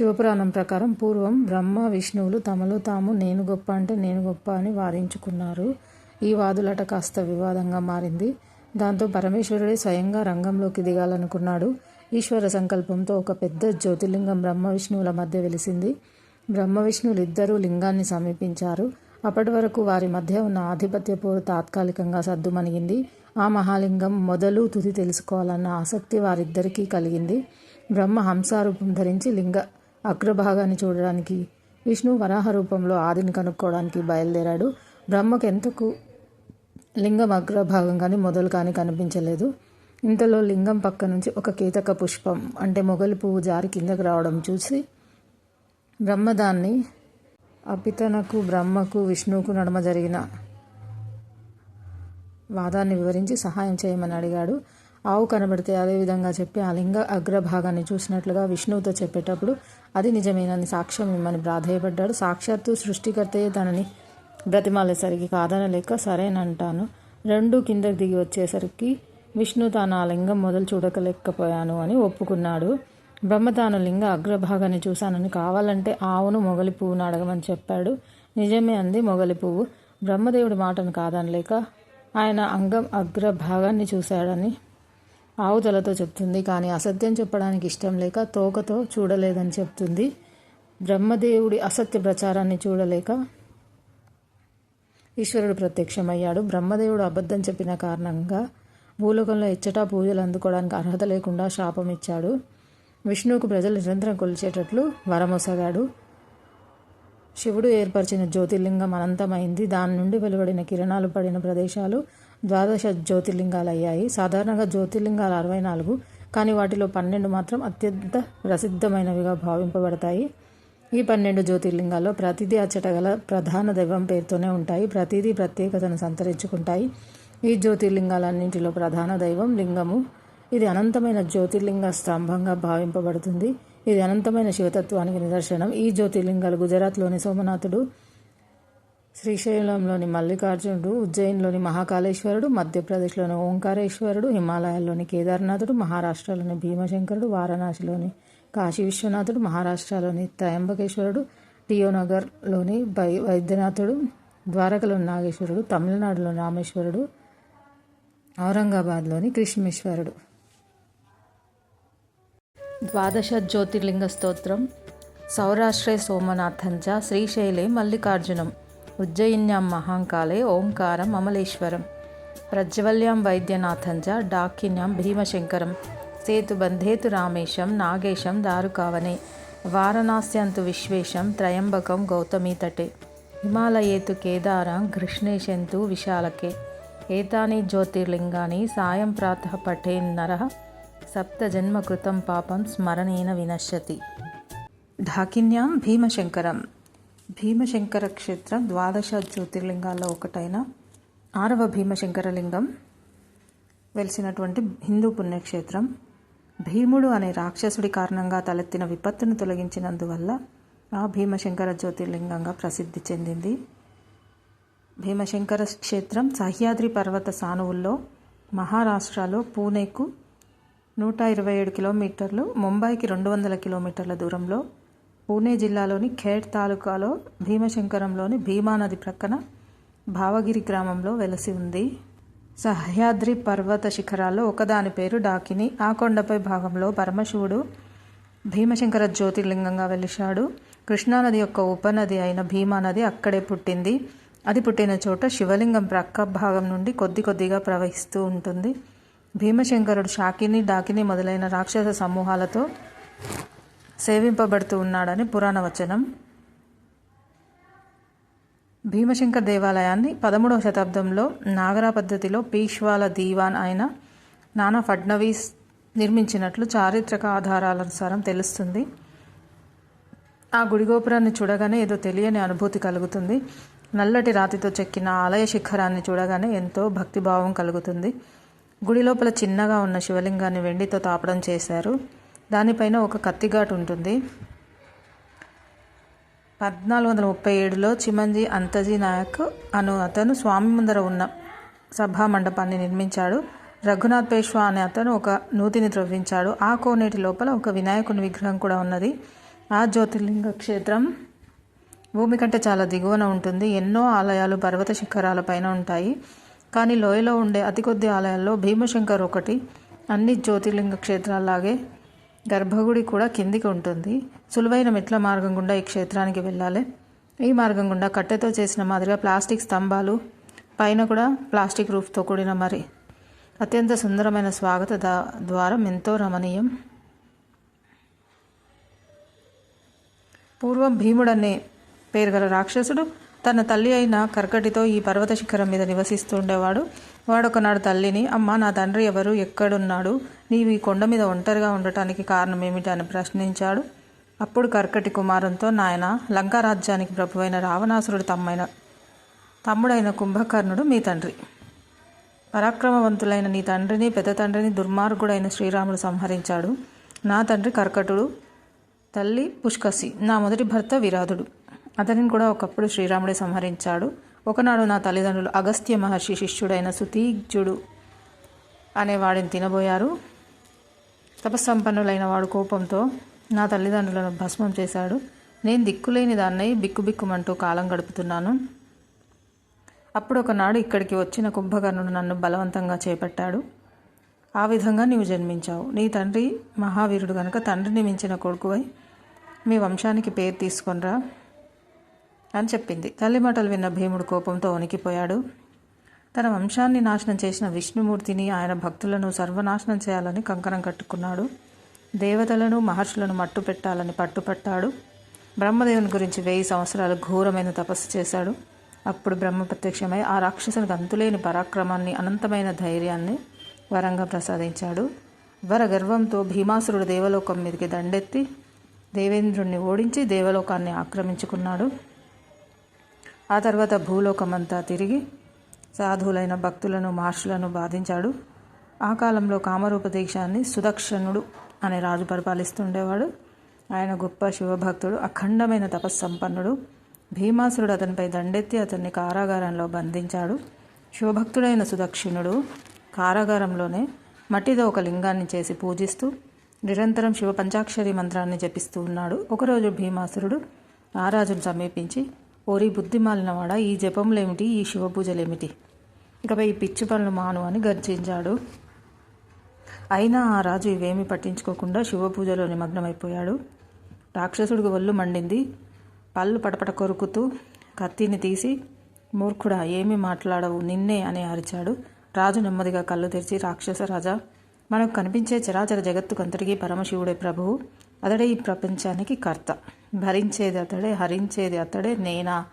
శివపురాణం ప్రకారం పూర్వం బ్రహ్మ విష్ణువులు తమలో తాము నేను గొప్ప అంటే నేను గొప్ప అని వాదించుకున్నారు. ఈ వాదులట కాస్త వివాదంగా మారింది. దాంతో పరమేశ్వరుడే స్వయంగా రంగంలోకి దిగాలనుకున్నాడు. ఈశ్వర సంకల్పంతో ఒక పెద్ద జ్యోతిర్లింగం బ్రహ్మ విష్ణువుల మధ్య వెలిసింది. బ్రహ్మ విష్ణువులు ఇద్దరూ లింగాన్ని సమీపించారు. అప్పటి వరకు వారి మధ్య ఉన్న ఆధిపత్య పోరు తాత్కాలికంగా సద్దుమణిగింది. ఆ మహాలింగం మొదలు తుది తెలుసుకోవాలన్న ఆసక్తి వారిద్దరికీ కలిగింది. బ్రహ్మ హంసారూపం ధరించి లింగ అగ్రభాగాన్ని చూడడానికి విష్ణు వరాహ రూపంలో ఆదిని కనుక్కోవడానికి బయలుదేరాడు. బ్రహ్మకు ఎంతకు లింగం అగ్రభాగం కానీ మొదలు కానీ కనిపించలేదు. ఇంతలో లింగం పక్క నుంచి ఒక కీతక పుష్పం అంటే మొగలి పువ్వు జారి కిందకు రావడం చూసి బ్రహ్మదాన్ని అపితనకు బ్రహ్మకు విష్ణువుకు నడమ జరిగిన వాదాన్ని వివరించి సహాయం చేయమని అడిగాడు. ఆవు కనబడితే అదే విధంగా చెప్పి ఆ లింగ అగ్రభాగాన్ని చూసినట్లుగా విష్ణువుతో చెప్పేటప్పుడు అది నిజమేనని సాక్ష్యం ఇమ్మని ప్రాధేయపడ్డాడు. సాక్షాత్తు సృష్టికర్తయే తనని బ్రతిమాలేసరికి కాదనలేక సరేనంటాను. రెండు కిందకి దిగి వచ్చేసరికి విష్ణు తాను ఆ లింగం మొదలు చూడకలేకపోయాను అని ఒప్పుకున్నాడు. బ్రహ్మ తాను లింగ అగ్రభాగాన్ని చూశానని కావాలంటే ఆవును మొగలి పువ్వును అడగమని చెప్పాడు. నిజమే అంది మొగలి పువ్వు. బ్రహ్మదేవుడి మాటను కాదనలేక ఆయన అంగం అగ్రభాగాన్ని చూశాడని ఆవు తలతో చెప్తుంది కానీ అసత్యం చెప్పడానికి ఇష్టం లేక తోకతో చూడలేదని చెప్తుంది. బ్రహ్మదేవుడి అసత్య ప్రచారాన్ని చూడలేక ఈశ్వరుడు ప్రత్యక్షమయ్యాడు. బ్రహ్మదేవుడు అబద్ధం చెప్పిన కారణంగా భూలోకంలో ఎచ్చటా పూజలు అందుకోవడానికి అర్హత లేకుండా శాపం ఇచ్చాడు. విష్ణువుకు ప్రజలు నిరంతరం కొలిచేటట్లు వరమొసగాడు. శివుడు ఏర్పరిచిన జ్యోతిర్లింగం అనంతమైంది. దాని నుండి వెలువడిన కిరణాలు పడిన ప్రదేశాలు ద్వాదశ జ్యోతిర్లింగాలు అయ్యాయి సాధారణంగా జ్యోతిర్లింగాలు అరవై నాలుగు కానీ వాటిలో పన్నెండు మాత్రం అత్యంత ప్రసిద్ధమైనవిగా భావింపబడతాయి. ఈ పన్నెండు జ్యోతిర్లింగాల్లో ప్రతిదీ అచ్చట గల ప్రధాన దైవం పేరుతోనే ఉంటాయి. ప్రతిదీ ప్రత్యేకతను సంతరించుకుంటాయి. ఈ జ్యోతిర్లింగాలన్నింటిలో ప్రధాన దైవం లింగము. ఇది అనంతమైన జ్యోతిర్లింగ స్తంభంగా భావింపబడుతుంది. ఇది అనంతమైన శివతత్వానికి నిదర్శనం. ఈ జ్యోతిర్లింగాలు గుజరాత్లోని సోమనాథుడు శ్రీశైలంలోని మల్లికార్జునుడు ఉజ్జయిన్లోని మహాకాళేశ్వరుడు మధ్యప్రదేశ్లోని ఓంకారేశ్వరుడు హిమాలయాల్లోని కేదార్నాథుడు మహారాష్ట్రలోని భీమశంకరుడు వారణాసిలోని కాశీ విశ్వనాథుడు మహారాష్ట్రలోని త్రయంబకేశ్వరుడు టియోనగర్లోని బై వైద్యనాథుడు ద్వారకలోని నాగేశ్వరుడు తమిళనాడులోని రామేశ్వరుడు ఔరంగాబాద్లోని కృష్ణేశ్వరుడు ద్వాదశ జ్యోతిర్లింగ స్తోత్రం సౌరాష్ట్రే సోమనాథంచ శ్రీశైలే మల్లికార్జునం ఉజ్జయిన్యాం మహాంకాళే ఓంకారం అమలేశ్వరం ప్రజ్వల్యాం వైద్యనాథంచ డాకిన్యాం భీమశంకరం సేతుబంధేతు రామేశం నాగేశం దారుకావనే వారణాస్యంతు విశ్వేశం త్రయంబకం గౌతమీ తటే హిమాలయేతు కేదారం కృష్ణేశంతు విశాలకే ఏతాని జ్యోతిర్లింగాని సాయం ప్రాతః పఠేన్నరः సప్తజన్మకృతం పాపం స్మరణేన వినశ్యతి. ఢాకిన్యాం భీమశంకరం. భీమశంకర క్షేత్రం ద్వాదశ జ్యోతిర్లింగాల్లో ఒకటైన ఆరవ భీమశంకరలింగం. వెలిసినటువంటి హిందూ పుణ్యక్షేత్రం. భీముడు అనే రాక్షసుడి కారణంగా తలెత్తిన విపత్తును తొలగించినందువల్ల ఆ భీమశంకర జ్యోతిర్లింగంగా ప్రసిద్ధి చెందింది. భీమశంకర క్షేత్రం సహ్యాద్రి పర్వత సానువుల్లో మహారాష్ట్రలో పూణేకు నూట ఇరవై ఏడు కిలోమీటర్లు ముంబైకి రెండు వందల కిలోమీటర్ల దూరంలో పూణే జిల్లాలోని ఖేడ్ తాలూకాలో భీమశంకరంలోని భీమా నది ప్రక్కన భావగిరి గ్రామంలో వెలసి ఉంది. సహ్యాద్రి పర్వత శిఖరాల్లో ఒకదాని పేరు డాకిని. ఆ కొండపై భాగంలో పరమశివుడు భీమశంకర జ్యోతిర్లింగంగా వెలిశాడు. కృష్ణానది యొక్క ఉపనది అయిన భీమా నది అక్కడే పుట్టింది. అది పుట్టిన చోట శివలింగం ప్రక్క భాగం నుండి కొద్ది కొద్దిగా ప్రవహిస్తూ ఉంటుంది. భీమశంకరుడు షాకిని డాకిని మొదలైన రాక్షస సమూహాలతో సేవింపబడుతూ ఉన్నాడని పురాణ వచనం. భీమశంకర్ దేవాలయాన్ని పదమూడవ శతాబ్దంలో నాగరా పద్ధతిలో పీష్వాల దీవాన్ అయిన నానా ఫడ్నవీస్ నిర్మించినట్లు చారిత్రక ఆధారాలనుసారం తెలుస్తుంది. ఆ గుడి గోపురాన్ని చూడగానే ఏదో తెలియని అనుభూతి కలుగుతుంది. నల్లటి రాతితో చెక్కిన ఆలయ శిఖరాన్ని చూడగానే ఎంతో భక్తిభావం కలుగుతుంది. గుడి లోపల చిన్నగా ఉన్న శివలింగాన్ని వెండితో తాపడం చేశారు. దానిపైన ఒక కత్తిఘాటు ఉంటుంది. పద్నాలుగు వందల ముప్పై ఏడులో చిమంజీ అంతజీ నాయక్ అను అతను స్వామి ముందర ఉన్న సభా మండపాన్ని నిర్మించాడు. రఘునాథ్ పేష్వా అనే అతను ఒక నూతిని త్రవ్వించాడు. ఆ కోనేటి లోపల ఒక వినాయకుని విగ్రహం కూడా ఉన్నది. ఆ జ్యోతిర్లింగ క్షేత్రం భూమి కంటే చాలా దిగువన ఉంటుంది. ఎన్నో ఆలయాలు పర్వత శిఖరాల పైన ఉంటాయి. కానీ లోయలో ఉండే అతి కొద్ది ఆలయాల్లో భీమశంకర్ ఒకటి అన్ని జ్యోతిర్లింగ క్షేత్రాల్లాగే గర్భగుడి కూడా కిందికి ఉంటుంది. సులువైన మెట్ల మార్గం గుండా ఈ క్షేత్రానికి వెళ్ళాలి. ఈ మార్గం గుండా కట్టెతో చేసిన మాదిరిగా ప్లాస్టిక్ స్తంభాలు పైన కూడా ప్లాస్టిక్ రూఫ్తో కూడిన మరి అత్యంత సుందరమైన స్వాగత దా- ద్వారం ఎంతో రమణీయం. పూర్వం భీముడనే పేరు గల రాక్షసుడు తన తల్లి అయిన కర్కటితో ఈ పర్వత శిఖరం మీద నివసిస్తూ ఉండేవాడు వాడొకనాడు తల్లిని అమ్మ నా తండ్రి ఎవరు? ఎక్కడున్నాడు? నీవు ఈ కొండ మీద ఒంటరిగా ఉండటానికి కారణం ఏమిటి అని ప్రశ్నించాడు. అప్పుడు కర్కటి కుమారంతో నాయన లంకారాజ్యానికి ప్రభువైన రావణాసురుడు తమ్మైన తమ్ముడైన కుంభకర్ణుడు మీ తండ్రి. పరాక్రమవంతులైన నీ తండ్రిని పెద్ద తండ్రిని దుర్మార్గుడైన శ్రీరాముడు సంహరించాడు. నా తండ్రి కర్కటుడు తల్లి పుష్కసి నా మొదటి భర్త విరాధుడు. అతనిని కూడా ఒకప్పుడు శ్రీరాముడే సంహరించాడు. ఒకనాడు నా తల్లిదండ్రులు అగస్త్య మహర్షి శిష్యుడైన సుతీజ్యుడు అనేవాడిని తినబోయారు. తపస్సంపన్నులైన వాడు కోపంతో నా తల్లిదండ్రులను భస్మం చేశాడు. నేను దిక్కులేని దాన్నై బిక్కుబిక్కుమంటూ కాలం గడుపుతున్నాను. అప్పుడు ఒకనాడు ఇక్కడికి వచ్చిన కుంభకర్ణుడు నన్ను బలవంతంగా చేపట్టాడు. ఆ విధంగా నీవు జన్మించావు. నీ తండ్రి మహావీరుడు కనుక తండ్రిని మించిన కొడుకువై మీ వంశానికి పేరు తీసుకొనిరా. అని చెప్పింది. తల్లి మాటలు విన్న భీముడు కోపంతో వణికిపోయాడు. తన వంశాన్ని నాశనం చేసిన విష్ణుమూర్తిని ఆయన భక్తులను సర్వనాశనం చేయాలని కంకణం కట్టుకున్నాడు. దేవతలను మహర్షులను మట్టు పెట్టాలని పట్టుపట్టాడు. బ్రహ్మదేవుని గురించి వెయ్యి సంవత్సరాలు ఘోరమైన తపస్సు చేశాడు. అప్పుడు బ్రహ్మ ప్రత్యక్షమై ఆ రాక్షసునికి అంతులేని పరాక్రమాన్ని అనంతమైన ధైర్యాన్ని వరంగా ప్రసాదించాడు. వర గర్వంతో భీమాసురుడు దేవలోకం మీదకి దండెత్తి దేవేంద్రుణ్ణి ఓడించి దేవలోకాన్ని ఆక్రమించుకున్నాడు. ఆ తర్వాత భూలోకమంతా తిరిగి సాధువులైన భక్తులను మహర్షులను బాధించాడు. ఆ కాలంలో కామరూపదీక్షాన్ని సుదక్షణుడు అనే రాజు పరిపాలిస్తుండేవాడు. ఆయన గొప్ప శివభక్తుడు అఖండమైన తపస్సంపన్నుడు. భీమాసురుడు అతనిపై దండెత్తి అతన్ని కారాగారంలో బంధించాడు. శివభక్తుడైన సుదక్షిణుడు కారాగారంలోనే మట్టితో ఒక లింగాన్ని చేసి పూజిస్తూ నిరంతరం శివ పంచాక్షరి మంత్రాన్ని జపిస్తూ ఉన్నాడు. ఒకరోజు భీమాసురుడు ఆ రాజును సమీపించి ఓరి బుద్ధిమాలినవాడా ఈ జపములేమిటి ఈ శివపూజలేమిటి? ఇకపై ఈ పిచ్చి పనులు మాను అని గర్జించాడు. అయినా ఆ రాజు ఇవేమీ పట్టించుకోకుండా శివపూజలో నిమగ్నమైపోయాడు రాక్షసుడికి ఒళ్ళు మండింది. పళ్ళు పటపట కొరుకుతూ కత్తిని తీసి మూర్ఖుడా ఏమీ మాట్లాడవు నిన్నే అని అరిచాడు. రాజు నెమ్మదిగా కళ్ళు తెరిచి రాక్షస రాజా మనకు కనిపించే చరాచర జగత్తుకంతటికీ పరమశివుడే ప్రభువు. అతడే ఈ ప్రపంచానికి కర్త. భరించేది అతడే హరించేది అతడే నేనా?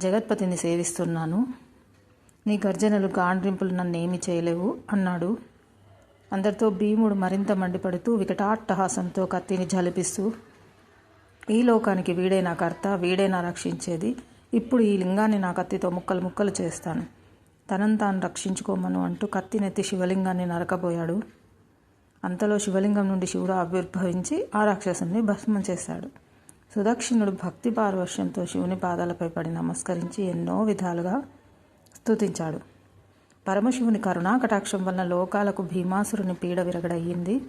జగత్పతిని సేవిస్తున్నాను. నీ గర్జనలు గాండ్రింపులు నన్నేమీ చేయలేవు అన్నాడు. అందరితో భీముడు మరింత మండిపడుతూ వికటాట్టహాసంతో కత్తిని జలిపిస్తూ ఈ లోకానికి వీడే నా కర్త వీడే నా రక్షించేది. ఇప్పుడు ఈ లింగాన్ని నా కత్తితో ముక్కలు ముక్కలు చేస్తాను. తనను తాను రక్షించుకోమను అంటూ కత్తినెత్తి శివలింగాన్ని నరకబోయాడు. అంతలో శివలింగం నుండి శివుడు ఆవిర్భవించి ఆ రాక్షసుని భస్మం చేశాడు. సుదక్షిణుడు భక్తి పారవశ్యంతో శివుని పాదాలపై పడి నమస్కరించి ఎన్నో విధాలుగా స్తుతించాడు. పరమశివుని కరుణా కటాక్షం వలన లోకాలకు భీమాసురుని పీడ విరగడయ్యింది.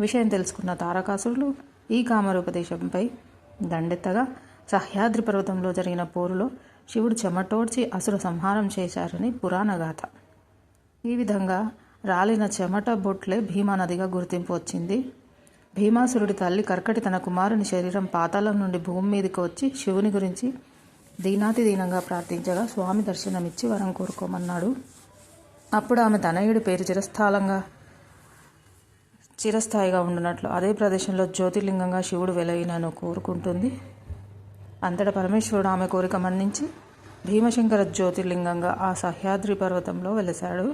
విషయం తెలుసుకున్న తారకాసురులు ఈ కామరూపదేశంపై దండెత్తగా సహ్యాద్రి పర్వతంలో జరిగిన పోరులో శివుడు చెమటోడ్చి అసురు సంహారం చేశారని పురాణగాథ ఈ విధంగా రాలిన చెమట బొట్లే భీమానదిగా గుర్తింపు వచ్చింది. భీమాసురుడి తల్లి కర్కటి తన కుమారుని శరీరం పాతాళం నుండి భూమి మీదకి వచ్చి శివుని గురించి దీనాతి దీనంగా ప్రార్థించగా స్వామి దర్శనమిచ్చి వరం కోరుకోమన్నాడు. అప్పుడు ఆమె తనయుడి పేరు చిరస్థాలంగా చిరస్థాయిగా ఉండునట్లు అదే ప్రదేశంలో జ్యోతిర్లింగంగా శివుడు వెలయినను కోరుకుంటుంది. అంతట పరమేశ్వరుడు ఆమె కోరిక మన్నించి భీమశంకర జ్యోతిర్లింగంగా ఆ సహ్యాద్రి పర్వతంలో వెలిశాడు.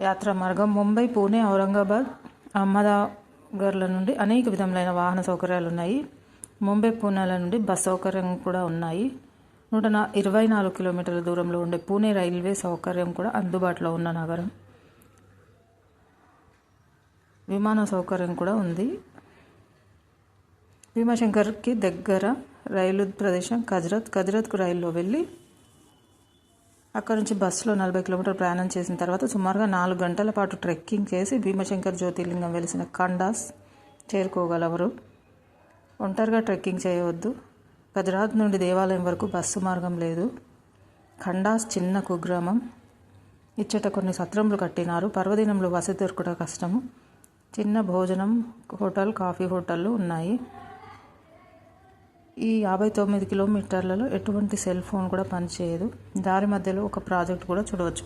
యాత్ర మార్గం ముంబై పూణే ఔరంగాబాద్ అహ్మదాగర్ల నుండి అనేక విధములైన వాహన సౌకర్యాలు ఉన్నాయి ముంబై పూణేల నుండి బస్ సౌకర్యం కూడా ఉన్నాయి. నూట నా ఇరవై నాలుగు కిలోమీటర్ల దూరంలో ఉండే పూణే రైల్వే సౌకర్యం కూడా అందుబాటులో ఉన్న నగరం. విమాన సౌకర్యం కూడా ఉంది. భీమాశంకర్కి దగ్గర రైలు ప్రదేశం కజరత్ కజరత్కు రైల్లో వెళ్ళి అక్కడ నుంచి బస్సులో నలభై కిలోమీటర్ ప్రయాణం చేసిన తర్వాత సుమారుగా నాలుగు గంటల పాటు ట్రెక్కింగ్ చేసి భీమశంకర్ జ్యోతిర్లింగం వెలిసిన కండాస్ చేరుకోగలవరు. ఒంటరిగా ట్రెక్కింగ్ చేయవద్దు. గజరాత్ నుండి దేవాలయం వరకు బస్సు మార్గం లేదు. ఖండాస్ చిన్న కుగ్రామం. ఇచ్చట కొన్ని సత్రములు కట్టినారు. పర్వదినంలో వసతి దొరకడం కష్టము. చిన్న భోజనం హోటల్ కాఫీ హోటళ్ళు ఉన్నాయి. ఈ యాభై తొమ్మిది కిలోమీటర్లలో ఎటువంటి సెల్ ఫోన్ కూడా పనిచేయదు. దారి మధ్యలో ఒక ప్రాజెక్ట్ కూడా చూడవచ్చు.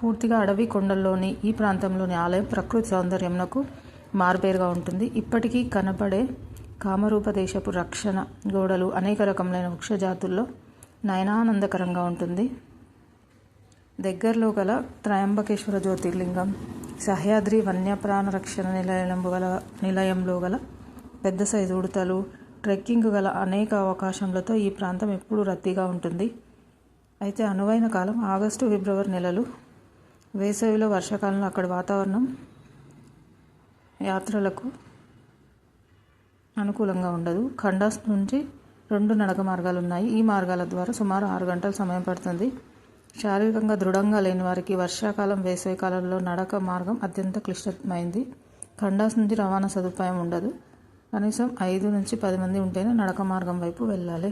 పూర్తిగా అడవి కొండల్లోని ఈ ప్రాంతంలోని ఆలయం ప్రకృతి సౌందర్యంకు మార్పేరుగా ఉంటుంది. ఇప్పటికీ కనబడే కామరూపదేశపు రక్షణ గోడలు అనేక రకములైన వృక్షజాతుల్లో నయనానందకరంగా ఉంటుంది. దగ్గరలో గల త్రయంబకేశ్వర జ్యోతిర్లింగం సహ్యాద్రి వన్యప్రాణ రక్షణ నిలయం గల నిలయంలో గల పెద్ద సైజు ఉడతలు ట్రెక్కింగ్ గల అనేక అవకాశములతో ఈ ప్రాంతం ఎప్పుడూ రద్దీగా ఉంటుంది. అయితే అనువైన కాలం ఆగస్టు ఫిబ్రవరి నెలలు. వేసవిలో వర్షాకాలంలో అక్కడ వాతావరణం యాత్రలకు అనుకూలంగా ఉండదు. ఖండాస్ నుంచి రెండు నడక మార్గాలు ఉన్నాయి. ఈ మార్గాల ద్వారా సుమారు ఆరు గంటల సమయం పడుతుంది. శారీరకంగా దృఢంగా లేని వారికి వర్షాకాలం వేసవి కాలంలో నడక మార్గం అత్యంత క్లిష్టమైంది. ఖండాస్ నుంచి రవాణా సదుపాయం ఉండదు. కనీసం ఐదు నుంచి పది మంది ఉంటేనే నడక మార్గం వైపు వెళ్ళాలి.